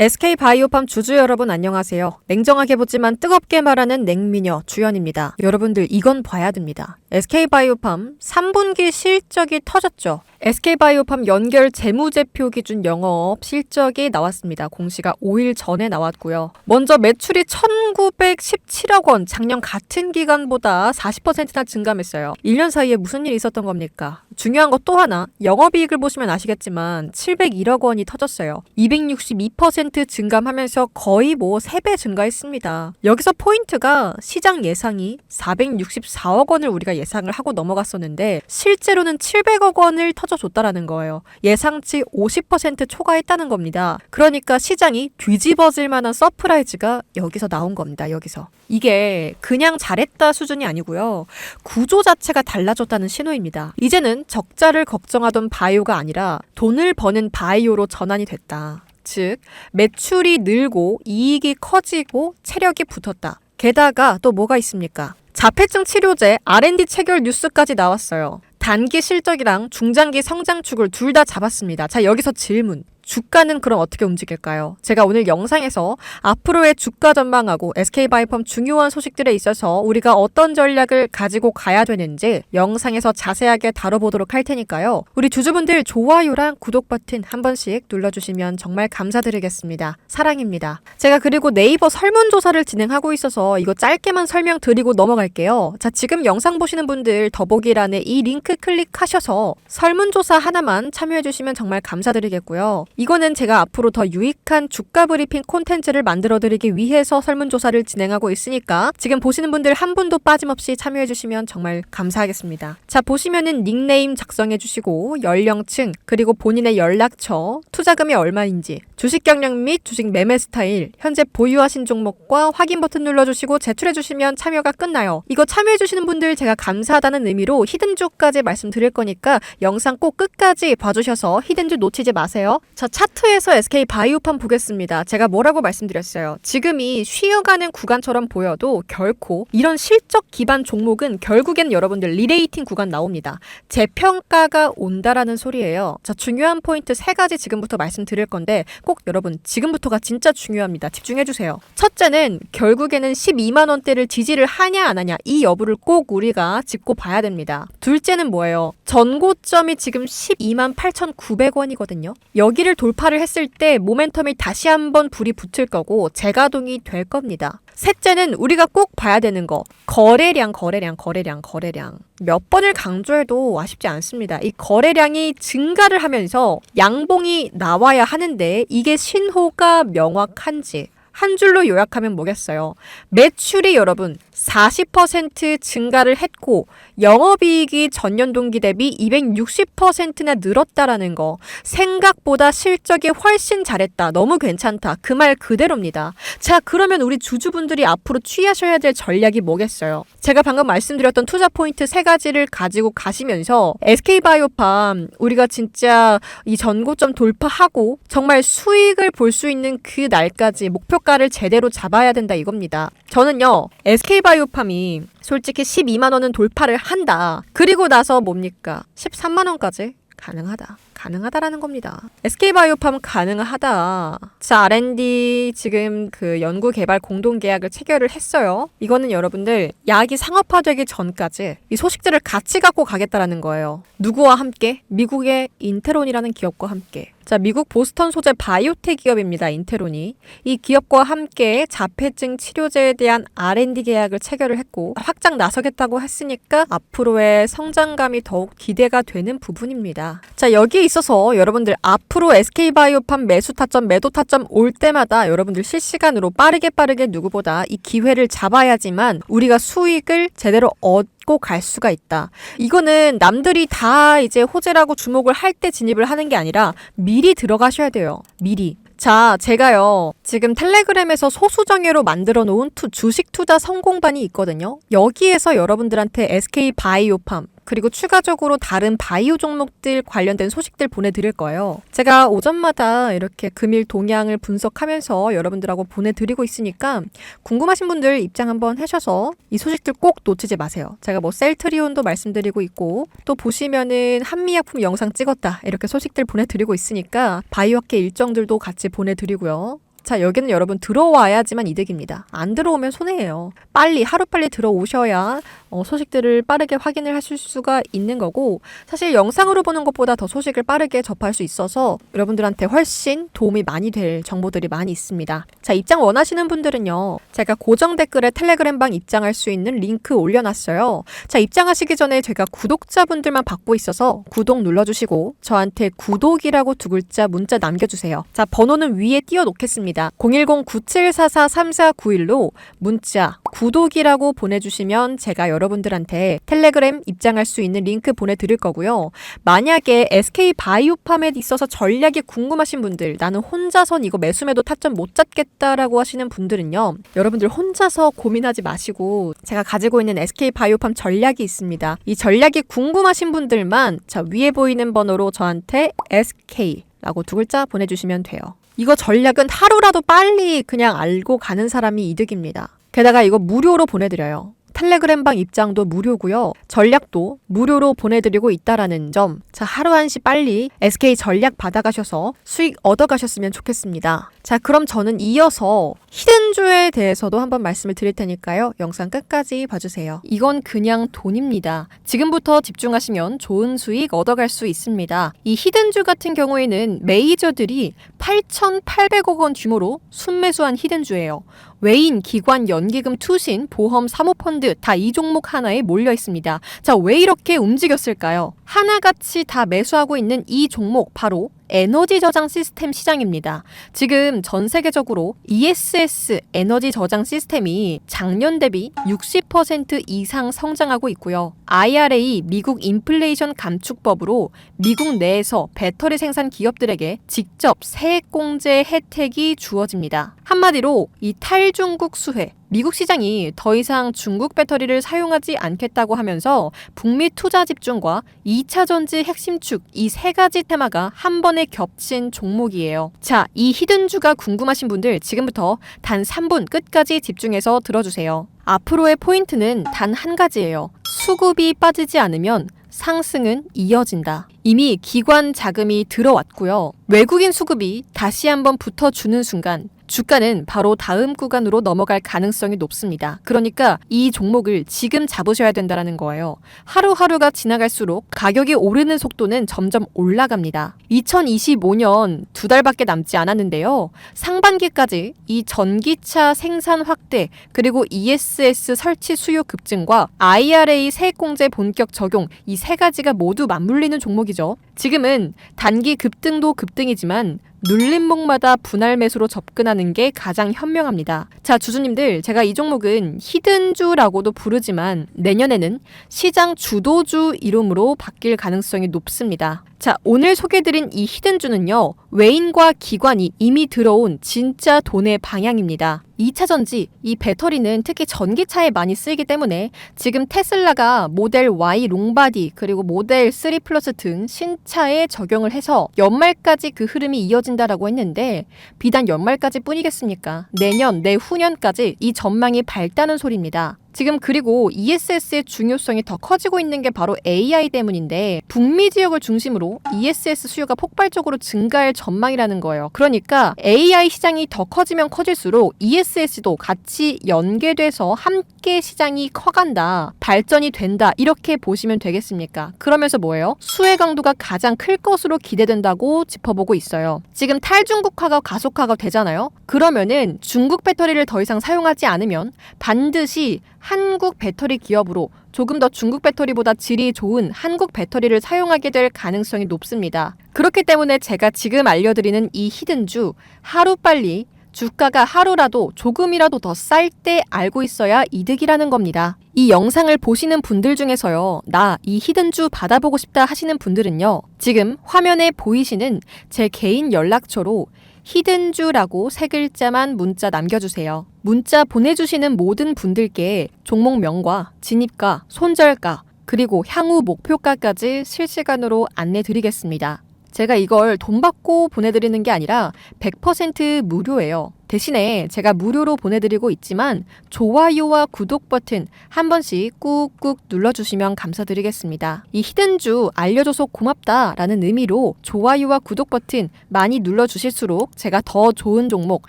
SK 바이오팜 주주 여러분 안녕하세요. 냉정하게 보지만 뜨겁게 말하는 냉미녀 주연입니다. 여러분들 이건 봐야 됩니다. SK 바이오팜 3분기 실적이 터졌죠. SK 바이오팜 연결 재무제표 기준 영업 실적이 나왔습니다. 공시가 5일 전에 나왔고요. 먼저 매출이 1,917억 원, 작년 같은 기간보다 40%나 증감했어요. 1년 사이에 무슨 일이 있었던 겁니까? 중요한 것 또 하나, 영업이익을 보시면 아시겠지만 701억 원이 터졌어요. 262% 증감하면서 거의 뭐 3배 증가했습니다. 여기서 포인트가 시장 예상이 464억 원을 우리가 예상을 하고 넘어갔었는데 실제로는 700억 원을 터져줬다라는 거예요. 예상치 50% 초과했다는 겁니다. 그러니까 시장이 뒤집어질 만한 서프라이즈가 여기서 나온 겁니다. 여기서. 이게 그냥 잘했다 수준이 아니고요. 구조 자체가 달라졌다는 신호입니다. 이제는 적자를 걱정하던 바이오가 아니라 돈을 버는 바이오로 전환이 됐다. 즉, 매출이 늘고 이익이 커지고 체력이 붙었다. 게다가 또 뭐가 있습니까? 자폐증 치료제 R&D 체결 뉴스까지 나왔어요. 단기 실적이랑 중장기 성장축을 둘 다 잡았습니다. 자, 여기서 질문. 주가는 그럼 어떻게 움직일까요? 제가 오늘 영상에서 앞으로의 주가 전망하고 SK바이펌 중요한 소식들에 있어서 우리가 어떤 전략을 가지고 가야 되는지 영상에서 자세하게 다뤄보도록 할 테니까요. 우리 주주분들 좋아요랑 구독 버튼 한 번씩 눌러주시면 정말 감사드리겠습니다. 사랑입니다. 제가 그리고 네이버 설문조사를 진행하고 있어서 이거 짧게만 설명드리고 넘어갈게요. 자, 지금 영상 보시는 분들 더보기란에 이 링크 클릭하셔서 설문조사 하나만 참여해주시면 정말 감사드리겠고요. 이거는 제가 앞으로 더 유익한 주가 브리핑 콘텐츠를 만들어 드리기 위해서 설문조사를 진행하고 있으니까 지금 보시는 분들 한 분도 빠짐없이 참여해 주시면 정말 감사하겠습니다. 자, 보시면은 닉네임 작성해 주시고 연령층 그리고 본인의 연락처, 투자금이 얼마인지, 주식 경영 및 주식 매매 스타일, 현재 보유하신 종목과 확인 버튼 눌러 주시고 제출해 주시면 참여가 끝나요. 이거 참여해 주시는 분들 제가 감사하다는 의미로 히든주까지 말씀드릴 거니까 영상 꼭 끝까지 봐주셔서 히든주 놓치지 마세요. 자, 차트에서 SK 바이오팜 보겠습니다. 제가 뭐라고 말씀드렸어요. 지금이 쉬어가는 구간처럼 보여도 결코 이런 실적 기반 종목은 결국엔 여러분들 리레이팅 구간 나옵니다. 재평가가 온다라는 소리예요. 자, 중요한 포인트 세 가지 지금부터 말씀드릴 건데 꼭 여러분 지금부터가 진짜 중요합니다. 집중해 주세요. 첫째는 결국에는 12만 원대를 지지를 하냐 안 하냐 이 여부를 꼭 우리가 짚고 봐야 됩니다. 둘째는 뭐예요? 전고점이 지금 12만 8,900원이거든요. 여기를 돌파를 했을 때 모멘텀이 다시 한번 불이 붙을 거고 재가동이 될 겁니다. 셋째는 우리가 꼭 봐야 되는 거. 거래량, 거래량, 거래량, 거래량. 몇 번을 강조해도 아쉽지 않습니다. 이 거래량이 증가를 하면서 양봉이 나와야 하는데 이게 신호가 명확한지 한 줄로 요약하면 뭐겠어요? 매출이 여러분 40% 증가를 했고 영업이익이 전년 동기 대비 260%나 늘었다라는 거 생각보다 실적이 훨씬 잘했다. 너무 괜찮다. 그 말 그대로입니다. 자 그러면 우리 주주분들이 앞으로 취하셔야 될 전략이 뭐겠어요? 제가 방금 말씀드렸던 투자 포인트 세 가지를 가지고 가시면서 SK바이오팜 우리가 진짜 이 전고점 돌파하고 정말 수익을 볼 수 있는 그 날까지 목표가를 제대로 잡아야 된다 이겁니다. 저는요 SK바이오팜 이 솔직히 12만 원은 돌파를 한다. 그리고 나서 뭡니까? 13만 원까지 가능하다. 가능하다라는 겁니다. SK바이오팜 가능하다. 자, R&D 지금 그 연구 개발 공동 계약을 체결을 했어요. 이거는 여러분들 약이 상업화되기 전까지 이 소식들을 같이 갖고 가겠다라는 거예요. 누구와 함께? 미국의 인테론이라는 기업과 함께. 자, 미국 보스턴 소재 바이오텍 기업입니다. 인테론이. 이 기업과 함께 자폐증 치료제에 대한 R&D 계약을 체결을 했고 확장 나서겠다고 했으니까 앞으로의 성장감이 더욱 기대가 되는 부분입니다. 자, 여기에 있어서 여러분들 앞으로 SK바이오팜 매수 타점, 매도 타점 올 때마다 여러분들 실시간으로 빠르게 빠르게 누구보다 이 기회를 잡아야지만 우리가 수익을 제대로 얻 갈 수가 있다. 이거는 남들이 다 이제 호재라고 주목을 할 때 진입을 하는 게 아니라 미리 들어가셔야 돼요. 미리. 자, 제가요, 지금 텔레그램에서 소수정예로 만들어 놓은 투, 주식 투자 성공반이 있거든요. 여기에서 여러분들한테 SK 바이오팜, 그리고 추가적으로 다른 바이오 종목들 관련된 소식들 보내드릴 거예요. 제가 오전마다 이렇게 금일 동향을 분석하면서 여러분들하고 보내드리고 있으니까 궁금하신 분들 입장 한번 하셔서 이 소식들 꼭 놓치지 마세요. 제가 뭐 셀트리온도 말씀드리고 있고 또 보시면은 한미약품 영상 찍었다 이렇게 소식들 보내드리고 있으니까 바이오학계 일정들도 같이 보내드리고요. 자, 여기는 여러분 들어와야지만 이득입니다. 안 들어오면 손해예요. 빨리, 하루빨리 들어오셔야 어, 소식들을 빠르게 확인을 하실 수가 있는 거고, 사실 영상으로 보는 것보다 더 소식을 빠르게 접할 수 있어서 여러분들한테 훨씬 도움이 많이 될 정보들이 많이 있습니다. 자, 입장 원하시는 분들은요, 제가 고정 댓글에 텔레그램방 입장할 수 있는 링크 올려놨어요. 자, 입장하시기 전에 제가 구독자분들만 받고 있어서 구독 눌러주시고, 저한테 구독이라고 두 글자 문자 남겨주세요. 자, 번호는 위에 띄워놓겠 습니다. 010-9744-3491로 문자 구독이라고 보내주시면 제가 여러분들한테 텔레그램 입장할 수 있는 링크 보내드릴 거고요. 만약에 SK 바이오팜에 있어서 전략이 궁금하신 분들, 나는 혼자선 이거 매수매도 타점 못 잡겠다라고 하시는 분들은요. 여러분들 혼자서 고민하지 마시고 제가 가지고 있는 SK 바이오팜 전략이 있습니다. 이 전략이 궁금하신 분들만 자 위에 보이는 번호로 저한테 SK 라고 두 글자 보내주시면 돼요. 이거 전략은 하루라도 빨리 그냥 알고 가는 사람이 이득입니다. 게다가 이거 무료로 보내드려요. 텔레그램방 입장도 무료고요. 전략도 무료로 보내드리고 있다라는 점. 자, 하루 한시 빨리 SK 전략 받아가셔서 수익 얻어가셨으면 좋겠습니다. 자, 그럼 저는 이어서 히든주에 대해서도 한번 말씀을 드릴 테니까요. 영상 끝까지 봐주세요. 이건 그냥 돈입니다. 지금부터 집중하시면 좋은 수익 얻어갈 수 있습니다. 이 히든주 같은 경우에는 메이저들이 8,800억 원 규모로 순매수한 히든주예요. 외인, 기관, 연기금, 투신, 보험, 사모펀드 다 이 종목 하나에 몰려 있습니다. 자, 왜 이렇게 움직였을까요? 하나같이 다 매수하고 있는 이 종목 바로 에너지 저장 시스템 시장입니다. 지금 전 세계적으로 ESS 에너지 저장 시스템이 작년 대비 60% 이상 성장하고 있고요. IRA 미국 인플레이션 감축법으로 미국 내에서 배터리 생산 기업들에게 직접 세액 공제 혜택이 주어집니다. 한마디로 이 탈중국 수혜 미국 시장이 더 이상 중국 배터리를 사용하지 않겠다고 하면서 북미 투자 집중과 2차 전지 핵심축 이 세 가지 테마가 한 번에 겹친 종목이에요. 자, 이 히든주가 궁금하신 분들 지금부터 단 3분 끝까지 집중해서 들어주세요. 앞으로의 포인트는 단 한 가지예요. 수급이 빠지지 않으면 상승은 이어진다. 이미 기관 자금이 들어왔고요. 외국인 수급이 다시 한번 붙어주는 순간 주가는 바로 다음 구간으로 넘어갈 가능성이 높습니다. 그러니까 이 종목을 지금 잡으셔야 된다는 거예요. 하루하루가 지나갈수록 가격이 오르는 속도는 점점 올라갑니다. 2025년 두 달밖에 남지 않았는데요. 상반기까지 이 전기차 생산 확대 그리고 ESS 설치 수요 급증과 IRA 세액공제 본격 적용 이 세 가지가 모두 맞물리는 종목이죠. 지금은 단기 급등도 급등이지만 눌림목마다 분할 매수로 접근하는 게 가장 현명합니다. 자, 주주님들, 제가 이 종목은 히든주라고도 부르지만 내년에는 시장 주도주 이름으로 바뀔 가능성이 높습니다. 자, 오늘 소개드린 이 히든주는요, 외인과 기관이 이미 들어온 진짜 돈의 방향입니다. 2차 전지, 이 배터리는 특히 전기차에 많이 쓰이기 때문에 지금 테슬라가 모델 Y 롱바디 그리고 모델 3 플러스 등 신차에 적용을 해서 연말까지 그 흐름이 이어진다라고 했는데 비단 연말까지 뿐이겠습니까? 내년, 내후년까지 이 전망이 밝다는 소리입니다. 지금 그리고 ESS의 중요성이 더 커지고 있는 게 바로 AI 때문인데 북미 지역을 중심으로 ESS 수요가 폭발적으로 증가할 전망이라는 거예요. 그러니까 AI 시장이 더 커지면 커질수록 ESS도 같이 연계돼서 함께 시장이 커간다, 발전이 된다 이렇게 보시면 되겠습니까? 그러면서 뭐예요? 수혜 강도가 가장 클 것으로 기대된다고 짚어보고 있어요. 지금 탈중국화가 가속화가 되잖아요. 그러면은 중국 배터리를 더 이상 사용하지 않으면 반드시 한국 배터리 기업으로 조금 더 중국 배터리보다 질이 좋은 한국 배터리를 사용하게 될 가능성이 높습니다. 그렇기 때문에 제가 지금 알려드리는 이 히든주 하루빨리 주가가 하루라도 조금이라도 더 쌀 때 알고 있어야 이득이라는 겁니다. 이 영상을 보시는 분들 중에서요, 나 이 히든주 받아보고 싶다 하시는 분들은요, 지금 화면에 보이시는 제 개인 연락처로 히든주라고 세 글자만 문자 남겨주세요. 문자 보내주시는 모든 분들께 종목명과 진입가, 손절가, 그리고 향후 목표가까지 실시간으로 안내 드리겠습니다. 제가 이걸 돈 받고 보내드리는 게 아니라 100% 무료예요. 대신에 제가 무료로 보내드리고 있지만 좋아요와 구독 버튼 한 번씩 꾹꾹 눌러주시면 감사드리겠습니다. 이 히든주 알려줘서 고맙다 라는 의미로 좋아요와 구독 버튼 많이 눌러주실수록 제가 더 좋은 종목,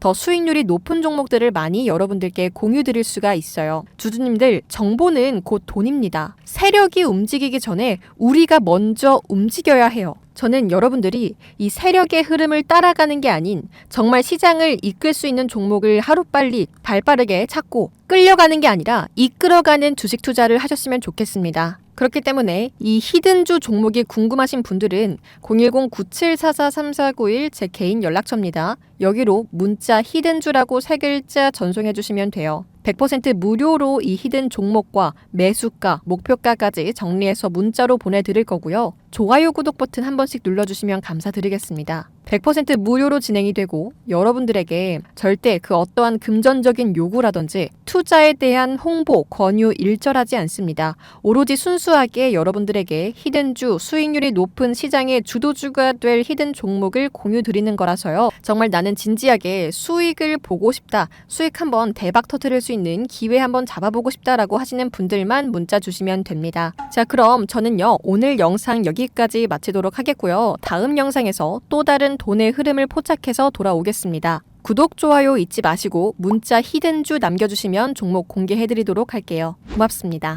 더 수익률이 높은 종목들을 많이 여러분들께 공유 드릴 수가 있어요. 주주님들, 정보는 곧 돈입니다. 세력이 움직이기 전에 우리가 먼저 움직여야 해요. 저는 여러분들이 이 세력의 흐름을 따라가는 게 아닌 정말 시장을 이끌 수 있는 종목을 하루빨리 발빠르게 찾고 끌려가는 게 아니라 이끌어가는 주식 투자를 하셨으면 좋겠습니다. 그렇기 때문에 이 히든주 종목이 궁금하신 분들은 010-9744-3491 제 개인 연락처입니다. 여기로 문자 히든주라고 세 글자 전송해 주시면 돼요. 100% 무료로 이 히든 종목과 매수가, 목표가까지 정리해서 문자로 보내드릴 거고요. 좋아요, 구독 버튼 한 번씩 눌러주시면 감사드리겠습니다. 100% 무료로 진행이 되고 여러분들에게 절대 그 어떠한 금전적인 요구라든지 투자에 대한 홍보, 권유 일절하지 않습니다. 오로지 순수하게 여러분들에게 히든주, 수익률이 높은 시장의 주도주가 될 히든 종목을 공유 드리는 거라서요. 정말 나는 진지하게 수익을 보고 싶다. 수익 한번 대박 터트릴 수 있는 기회 한번 잡아보고 싶다라고 하시는 분들만 문자 주시면 됩니다. 자, 그럼 저는요. 오늘 영상 여기까지 마치도록 하겠고요. 다음 영상에서 또 다른 돈의 흐름을 포착해서 돌아오겠습니다. 구독, 좋아요 잊지 마시고 문자 히든주 남겨주시면 종목 공개해드리도록 할게요. 고맙습니다.